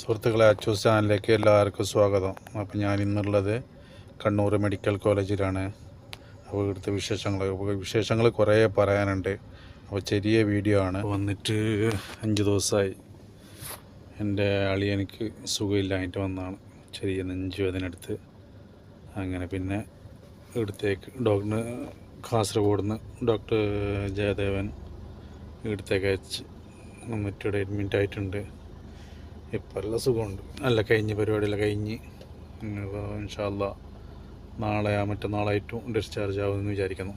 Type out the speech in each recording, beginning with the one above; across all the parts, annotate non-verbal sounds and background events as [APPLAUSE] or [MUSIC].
സുഹൃത്തുക്കളെ അച്ചൂസ് ചാനലിലേക്ക് എല്ലാവർക്കും സ്വാഗതം. അപ്പോൾ ഞാൻ ഇന്നുള്ളത് കണ്ണൂർ മെഡിക്കൽ കോളേജിലാണ്. അപ്പോൾ ഇവിടുത്തെ വിശേഷങ്ങൾ വിശേഷങ്ങൾ കുറേ പറയാനുണ്ട്. അപ്പോൾ ചെറിയ വീഡിയോ ആണ്. വന്നിട്ട് അഞ്ച് ദിവസമായി എന്റെ അളി എനിക്ക് സുഖമില്ലായിട്ട് വന്നതാണ് ചെറിയ നെഞ്ച് അതിനടുത്ത് അങ്ങനെ പിന്നെ ഇവിടുത്തേക്ക് ഡോക്ടർ കാസർഗോഡ് നിന്ന് ഡോക്ടർ ജയദേവൻ ഇവിടുത്തേക്ക് അയച്ച് മറ്റിവിടെ അഡ്മിറ്റ് ആയിട്ടുണ്ട്. ഇപ്പം എല്ലാം സുഖമുണ്ട്. അല്ല കഴിഞ്ഞ് പരിപാടിയെല്ലാം കഴിഞ്ഞ്. ഇപ്പോൾ ഇൻഷാല്ല നാളെ ആ മറ്റന്നാളായിട്ടും ഡിസ്ചാർജ് ആവുമെന്ന് വിചാരിക്കുന്നു.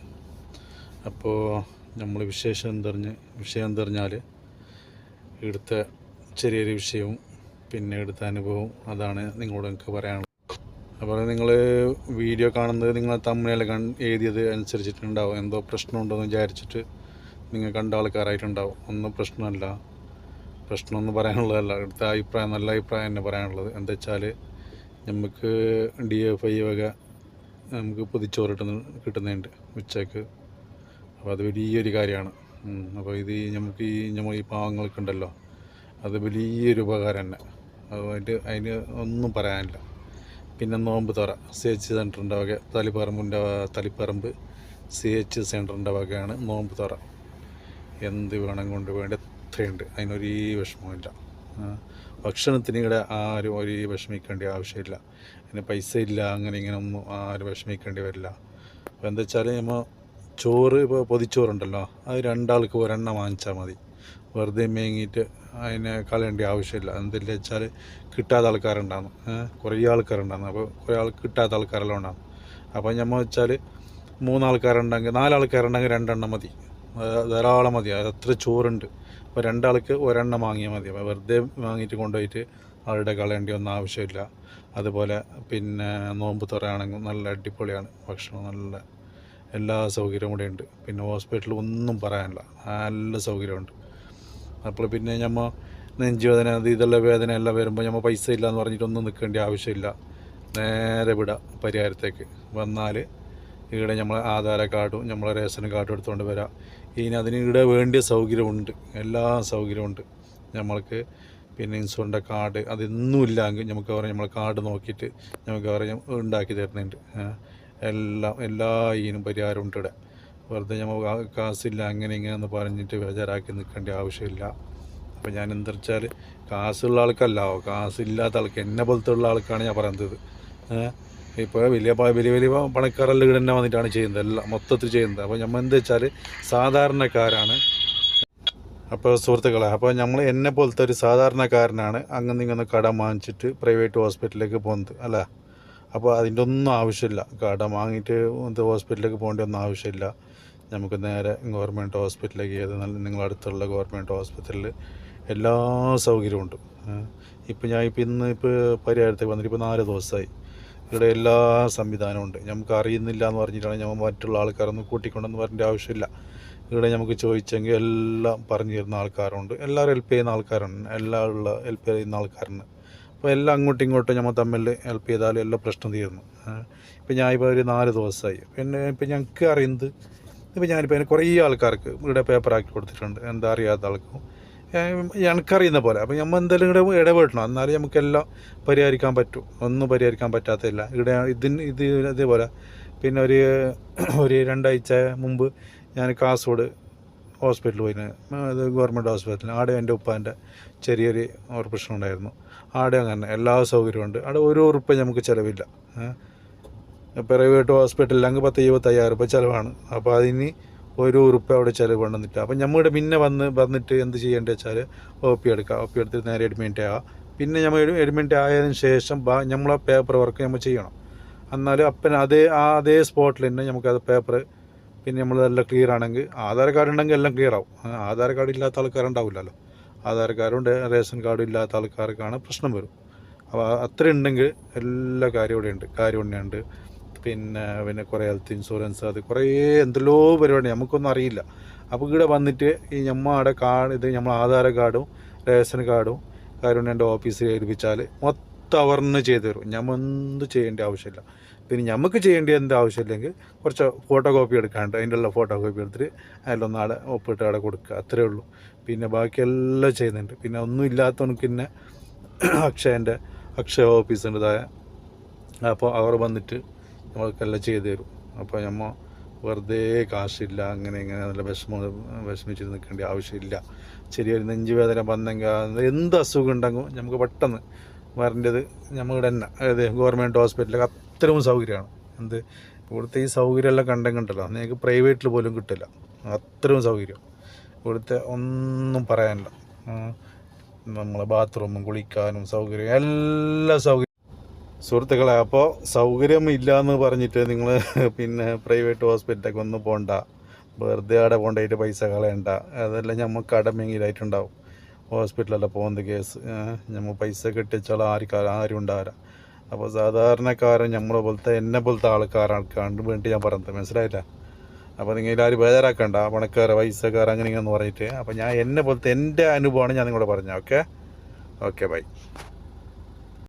അപ്പോൾ നമ്മൾ വിശേഷം എന്തറിഞ്ഞ് വിഷയം എന്തറിഞ്ഞാൽ ഇവിടുത്തെ ചെറിയൊരു വിഷയവും പിന്നെ ഇവിടുത്തെ അനുഭവം അതാണ് നിങ്ങളോട് എനിക്ക് പറയാനുള്ളത്. അപ്പോൾ നിങ്ങൾ വീഡിയോ കാണുന്നത് നിങ്ങൾ തമ്മിലെ കൺ എഴുതിയത് അനുസരിച്ചിട്ടുണ്ടാവും. എന്തോ പ്രശ്നമുണ്ടോ എന്ന് വിചാരിച്ചിട്ട് നിങ്ങൾ കണ്ട ആൾക്കാരായിട്ടുണ്ടാവും. ഒന്നും പ്രശ്നമല്ല. പ്രശ്നമൊന്നും പറയാനുള്ളതല്ല. അടുത്ത അഭിപ്രായം നല്ല അഭിപ്രായം തന്നെ പറയാനുള്ളത്. എന്താ വെച്ചാൽ നമുക്ക് ഡി എഫ് ഐ വക നമുക്ക് പൊതിച്ചോറ് കിട്ടുന്ന കിട്ടുന്നുണ്ട് ഉച്ചയ്ക്ക് അപ്പോൾ അത് വലിയൊരു കാര്യമാണ്. അപ്പോൾ ഇത് നമുക്ക് ഈ നമ്മൾ ഈ പാവങ്ങൾക്ക് ഉണ്ടല്ലോ അത് വലിയൊരു ഉപകാരം തന്നെ. അതുമായിട്ട് അതിന് ഒന്നും പറയാനില്ല. പിന്നെ നോമ്പ് തുറ സി എച്ച് സെന്ററിന്റെ വക തലിപ്പറമ്പിന്റെ തലിപ്പറമ്പ് സി എച്ച് സെന്ററിന്റെ വകയാണ് നോമ്പ് തുറ. എന്ത് വേണം കൊണ്ട് വേണ്ട എത്രയുണ്ട് അതിനൊരു വിഷമമില്ല ഭക്ഷണത്തിന് ഇവിടെ ആരും ഒരു വിഷമിക്കേണ്ട ആവശ്യമില്ല. അതിന് പൈസ ഇല്ല അങ്ങനെ ഇങ്ങനെ ഒന്നും ആരും വിഷമിക്കേണ്ടി വരില്ല. അപ്പോൾ എന്താ വെച്ചാൽ നമ്മൾ ചോറ് ഇപ്പോൾ പൊതിച്ചോറുണ്ടല്ലോ അത് രണ്ടാൾക്ക് ഒരെണ്ണം വാങ്ങിച്ചാൽ മതി. വെറുതെ മേങ്ങിയിട്ട് അതിനെ കളയേണ്ട ആവശ്യമില്ല. എന്തില്ല വെച്ചാൽ കിട്ടാത്ത ആൾക്കാരുണ്ടാകും കുറേ ആൾക്കാരുണ്ടാകും അപ്പോൾ കുറേ ആൾ കിട്ടാത്ത ആൾക്കാരെല്ലാം ഉണ്ടാകും അപ്പോൾ നമ്മൾ വെച്ചാൽ മൂന്നാൾക്കാരുണ്ടെങ്കിൽ നാലാൾക്കാരുണ്ടെങ്കിൽ രണ്ടെണ്ണം മതി. ധാരാളം മതി. അത് അത്ര ചോറുണ്ട്. അപ്പോൾ രണ്ടാൾക്ക് ഒരെണ്ണം വാങ്ങിയാൽ മതി. അപ്പോൾ വെറുതെ വാങ്ങിയിട്ട് കൊണ്ടുപോയിട്ട് അവരുടെ കളയേണ്ടി ഒന്നും ആവശ്യമില്ല. അതുപോലെ പിന്നെ നോമ്പ് തുറയാണെങ്കിൽ നല്ല അടിപൊളിയാണ്. ഭക്ഷണം നല്ല എല്ലാ സൗകര്യവും കൂടെ ഉണ്ട്. പിന്നെ ഹോസ്പിറ്റലിൽ ഒന്നും പറയാനില്ല. നല്ല സൗകര്യമുണ്ട്. അപ്പോൾ പിന്നെ നമ്മൾ നെഞ്ചുവേദന അത് ഇതെല്ലാം വേദന എല്ലാം വരുമ്പോൾ നമ്മൾ പൈസ ഇല്ല എന്ന് പറഞ്ഞിട്ടൊന്നും നിൽക്കേണ്ട ആവശ്യമില്ല. നേരെ വിടാം പരിഹാരത്തേക്ക്. വന്നാൽ ഇവിടെ നമ്മൾ ആധാര കാർഡും നമ്മളെ റേഷൻ കാർഡും എടുത്തുകൊണ്ട് വരാം. ഇനി അതിന് ഇവിടെ വേണ്ടിയ സൗകര്യമുണ്ട്. എല്ലാ സൗകര്യമുണ്ട്. നമ്മൾക്ക് പിന്നെ ഇൻഷുറിന്റെ കാർഡ് അതൊന്നും ഇല്ലെങ്കിൽ നമുക്ക് പറയാം നമ്മൾ കാർഡ് നോക്കിയിട്ട് നമുക്ക് പറയാം ഉണ്ടാക്കി തരുന്നുണ്ട്. എല്ലാം എല്ലാ ഇതിനും പരിഹാരമുണ്ട് ഇവിടെ. വെറുതെ നമ്മൾ കാശില്ല അങ്ങനെ ഇങ്ങനെ എന്ന് പറഞ്ഞിട്ട് ബേജാറാക്കി നിൽക്കേണ്ട ആവശ്യമില്ല. അപ്പോൾ ഞാൻ എന്താ വെച്ചാൽ കാശുള്ള ആൾക്കല്ലോ കാശില്ലാത്ത ആൾക്ക് എന്നെ പോലത്തെ ഉള്ള ആൾക്കാണ് ഞാൻ പറയുന്നത്. ഇപ്പോൾ വലിയ വലിയ വലിയ പണക്കാരെല്ലാം ഇവിടെ തന്നെ വന്നിട്ടാണ് ചെയ്യുന്നത്. എല്ലാം മൊത്തത്തിൽ ചെയ്യുന്നത്. അപ്പോൾ നമ്മൾ എന്താ വെച്ചാൽ സാധാരണക്കാരാണ്. അപ്പോൾ സുഹൃത്തുക്കളെ അപ്പോൾ നമ്മൾ എന്നെ പോലത്തെ ഒരു സാധാരണക്കാരനാണ് അങ്ങനെ ഇങ്ങനെ കടം വാങ്ങിച്ചിട്ട് പ്രൈവറ്റ് ഹോസ്പിറ്റലിലേക്ക് പോകുന്നത് അല്ല? അപ്പോൾ അതിന്റെ ഒന്നും ആവശ്യമില്ല. കടം വാങ്ങിയിട്ട് ഇത് ഹോസ്പിറ്റലിലേക്ക് പോകേണ്ട ഒന്നും ആവശ്യമില്ല. നമുക്ക് നേരെ ഗവൺമെന്റ് ഹോസ്പിറ്റലിലേക്ക് ഏത് നല്ല നിങ്ങളടുത്തുള്ള ഗവൺമെന്റ് ഹോസ്പിറ്റലിൽ എല്ലാ സൗകര്യവും ഉണ്ട്. ഇപ്പോൾ ഞാൻ ഇപ്പോൾ ഇന്ന് ഇപ്പോൾ പരിഹാരത്തേക്ക് വന്നിട്ട് ഇപ്പോൾ നാല് ദിവസമായി. ഇവിടെ എല്ലാ സംവിധാനവും ഉണ്ട്. നമുക്ക് അറിയുന്നില്ല എന്ന് പറഞ്ഞിട്ടാണ് നമ്മൾ മറ്റുള്ള ആൾക്കാരൊന്നും കൂട്ടിക്കൊണ്ടെന്ന് പറയേണ്ട ആവശ്യമില്ല. ഇവിടെ നമുക്ക് ചോദിച്ചെങ്കിൽ എല്ലാം പറഞ്ഞു തരുന്ന ആൾക്കാരുണ്ട്. എല്ലാവരും ഹെൽപ്പ് ചെയ്യുന്ന ആൾക്കാരുണ്ട് എല്ലാം ഉള്ള ഹെൽപ്പ് ചെയ്യുന്ന ആൾക്കാരുണ്ട് അപ്പോൾ എല്ലാം അങ്ങോട്ടും ഇങ്ങോട്ടും നമ്മൾ തമ്മിൽ ഹെൽപ്പ് ചെയ്താൽ എല്ലാ പ്രശ്നം തീർന്നു. ഇപ്പം ഞാൻ ഇപ്പോൾ ഒരു നാല് ദിവസമായി. പിന്നെ ഇപ്പം ഞങ്ങൾക്ക് അറിയുന്നത് ഇപ്പം ഞാനിപ്പോൾ അതിന് കുറേ ആൾക്കാർക്ക് ഇവിടെ പേപ്പറാക്കി കൊടുത്തിട്ടുണ്ട്. എന്താ അറിയാത്ത ആൾക്കും. എനിക്കറിയുന്ന പോലെ. അപ്പം നമ്മൾ എന്തെങ്കിലും ഇവിടെ ഇടപെടണം. എന്നാലേ നമുക്കെല്ലാം പരിഹരിക്കാൻ പറ്റും. ഒന്നും പരിഹരിക്കാൻ പറ്റാത്തതില്ല. ഇവിടെ ഇതിന് ഇത് ഇതേപോലെ. പിന്നെ ഒരു [CLEARS THROAT] ഒരു രണ്ടാഴ്ച മുമ്പ് ഞാൻ കാസർഗോഡ് ഹോസ്പിറ്റലിൽ പോയിന്. അത് ഗവൺമെന്റ് ഹോസ്പിറ്റലിൽ ആടെ എന്റെ ഉപ്പാന്റെ ചെറിയൊരു ഓപ്പറേഷൻ ഉണ്ടായിരുന്നു. ആടെ അങ്ങനെ എല്ലാ സൗകര്യവും ഉണ്ട്. അവിടെ ഒരു ഉറുപ്പ് നമുക്ക് ചിലവില്ല. പ്രൈവറ്റ് ഹോസ്പിറ്റലിൽ അങ്ങ് പത്ത് ഇരുപത്തയ്യായിരം രൂപ ചിലവാണ്. അപ്പോൾ അതിന് ഒരു ഉറുപ്പ് അവിടെ ചിലവ് കൊണ്ടുവന്നിട്ട്. അപ്പം നമ്മുടെ പിന്നെ വന്ന് വന്നിട്ട് എന്ത് ചെയ്യേണ്ടത് വെച്ചാൽ ഒ പി എടുക്കുക ഒ പി എടുത്തിട്ട് നേരെ അഡ്മിറ്റ് ആവുക പിന്നെ നമ്മൾ അഡ്മിറ്റ് ആയതിനു ശേഷം നമ്മളെ പേപ്പർ വർക്ക് നമ്മൾ ചെയ്യണം. എന്നാൽ അപ്പം അതേ ആ അതേ സ്പോട്ടിൽ തന്നെ നമുക്കത് പേപ്പർ പിന്നെ നമ്മൾ എല്ലാം ക്ലിയർ ആണെങ്കിൽ ആധാർ കാർഡ് ഉണ്ടെങ്കിൽ എല്ലാം ക്ലിയർ ആവും. ആധാർ കാർഡ് ഇല്ലാത്ത ആൾക്കാരുണ്ടാവില്ലല്ലോ ആധാർ കാർഡും റേഷൻ കാർഡും ഇല്ലാത്ത ആൾക്കാർക്കാണ് പ്രശ്നം വരും. അപ്പോൾ അത്ര ഉണ്ടെങ്കിൽ എല്ലാ കാര്യം ഇവിടെ ഉണ്ട് കാര്യം ഉണ്ട് പിന്നെ പിന്നെ കുറേ ഹെൽത്ത് ഇൻഷുറൻസ് അത് കുറേ എന്തെല്ലോ പരിപാടി നമുക്കൊന്നും അറിയില്ല. അപ്പോൾ ഇവിടെ വന്നിട്ട് ഈ നമ്മുടെ കാർഡ് ഇത് നമ്മൾ ആധാര കാർഡും റേഷൻ കാർഡും കാര്യം എന്റെ ഓഫീസിൽ ഏൽപ്പിച്ചാൽ മൊത്തം അവർന്ന് ചെയ്തു തരും. നമ്മൾ എന്ത് ചെയ്യേണ്ട ആവശ്യമില്ല. പിന്നെ നമുക്ക് ചെയ്യേണ്ട എന്ത് ആവശ്യമില്ലെങ്കിൽ കുറച്ച് ഫോട്ടോ കോപ്പി എടുക്കാണ്ട് അതിന്റെ ഫോട്ടോ കോപ്പി എടുത്തിട്ട് അതിലൊന്ന് ആടെ ഒപ്പിട്ട് അവിടെ കൊടുക്കുക അത്രേ ഉള്ളൂ. പിന്നെ ബാക്കിയെല്ലാം ചെയ്യുന്നുണ്ട്. പിന്നെ ഒന്നും ഇല്ലാത്തവനക്ക് പിന്നെ അക്ഷയന്റെ അക്ഷയ ഓഫീസിന്റെതായ അപ്പോൾ അവർ വന്നിട്ട് നമ്മൾക്കെല്ലാം ചെയ്തു തരും. അപ്പോൾ നമ്മൾ വെറുതെ കാശില്ല അങ്ങനെ ഇങ്ങനെ നല്ല വിഷമം വിഷമിച്ചിട്ട് നിൽക്കേണ്ട ആവശ്യമില്ല. ചെറിയൊരു നെഞ്ച് വേദന വന്നെങ്കിൽ എന്ത് അസുഖം ഉണ്ടെങ്കിൽ നമുക്ക് പെട്ടെന്ന് വരേണ്ടത് നമ്മളുടെ തന്നെ. അതായത് ഗവൺമെന്റ് ഹോസ്പിറ്റലൊക്കെ അത്രയും സൗകര്യമാണ്. എന്ത്? ഇവിടുത്തെ ഈ സൗകര്യമെല്ലാം കണ്ടെങ്കിണ്ടല്ലോ നിങ്ങൾക്ക് പ്രൈവറ്റിൽ പോലും കിട്ടില്ല. അത്രയും സൗകര്യം. ഇവിടുത്തെ ഒന്നും പറയാനില്ല. നമ്മളെ ബാത്റൂമും കുളിക്കാനും സൗകര്യം എല്ലാ സൗകര്യം സുഹൃത്തുക്കളെ അപ്പോൾ സൗകര്യം ഇല്ല എന്ന് പറഞ്ഞിട്ട് നിങ്ങൾ പിന്നെ പ്രൈവറ്റ് ഹോസ്പിറ്റലൊക്കെ ഒന്നും പോകണ്ട വെറുതെ അവിടെ കൊണ്ടുപോയിട്ട് പൈസ കളയണ്ട. അതെല്ലാം നമുക്ക് അടമെങ്കിലായിട്ടുണ്ടാവും ഹോസ്പിറ്റലല്ല പോകുന്ന കേസ്. നമ്മൾ പൈസ കെട്ടിച്ചാൽ ആർക്കാ ആരും ഉണ്ടാവില്ല. അപ്പോൾ സാധാരണക്കാരൻ നമ്മളെ പോലത്തെ എന്നെ പോലത്തെ ആൾക്കാരാണ് വേണ്ടി ഞാൻ പറഞ്ഞത്. മനസ്സിലായില്ല? അപ്പോൾ നിങ്ങൾ എല്ലാവരും ബേജാറാക്കണ്ട. പണക്കാർ പൈസക്കാർ അങ്ങനെ ഇങ്ങനെ പറഞ്ഞിട്ട്. അപ്പോൾ ഞാൻ എന്നെ പോലത്തെ എന്റെ അനുഭവമാണ് ഞാൻ നിങ്ങളോട് പറഞ്ഞത്. ഓക്കെ? Okay bye.